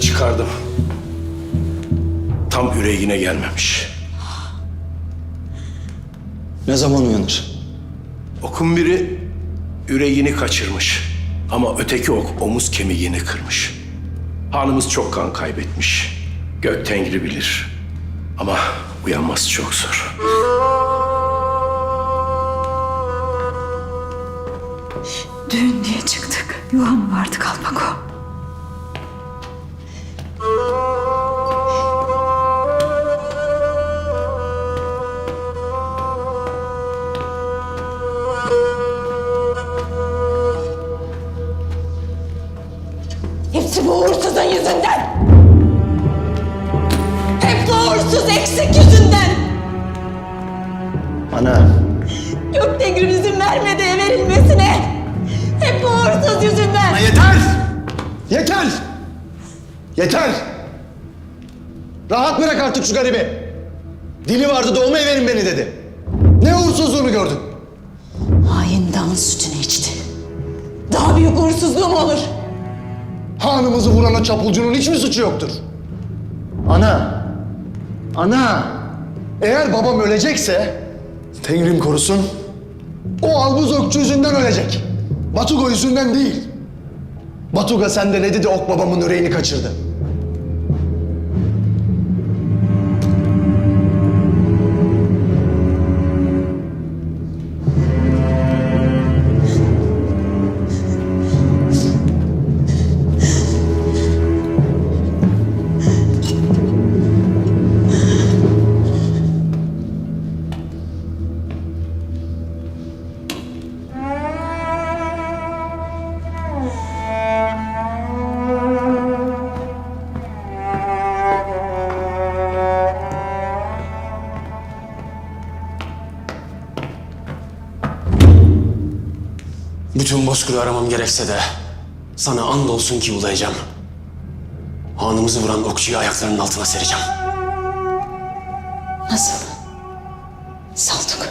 çıkardım. Tam yüreğine gelmemiş. Ne zaman uyanır? Okun biri yüreğini kaçırmış. Ama öteki ok omuz kemiğini kırmış. Hanımız çok kan kaybetmiş. Gök tengri bilir. Ama uyanması çok zor. Düğün diye çıktık. Yuva mı vardı Kalpako? Hepsi bu uğursuzun yüzünden. Hep bu uğursuz eksik yüzünden. Ana. Gök Tengri izin vermedi verilmesine. Hep bu uğursuz yüzünden. Yeter! Yeter! Yeter! Rahat bırak artık şu garibi. Dili vardı doğuma verin beni dedi. Ne uğursuzluğunu gördün? Hain damın sütünü içti. Daha büyük uğursuzluğum olur. Hanımızı vurana çapulcunun hiç mi suçu yoktur? Ana! Ana! Eğer babam ölecekse, Tengrim korusun, o albuz okçu yüzünden ölecek. Batuga yüzünden değil. Batuga sende ne dedi ok babamın yüreğini kaçırdı. Bütün bozkırı aramam gerekse de sana and olsun ki bulayacağım. Hanımızı vuran okçuyu ayaklarının altına sereceğim. Nasıl? Saltuk.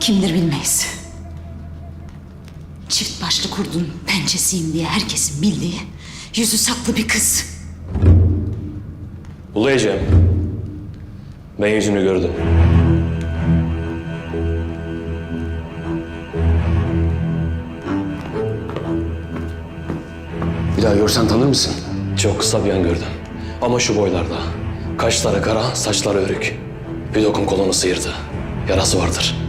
Kimdir bilmeyiz. Çift başlı kurdun pençesiyim diye herkesin bildiği yüzü saklı bir kız. Bulayacağım. Ben yüzünü gördüm. Bir daha görsen tanır mısın? Çok kısa bir an gördüm. Ama şu boylarda. Kaşları kara, saçları örük. Bir dokun kolunu sıyırdı. Yarası vardır.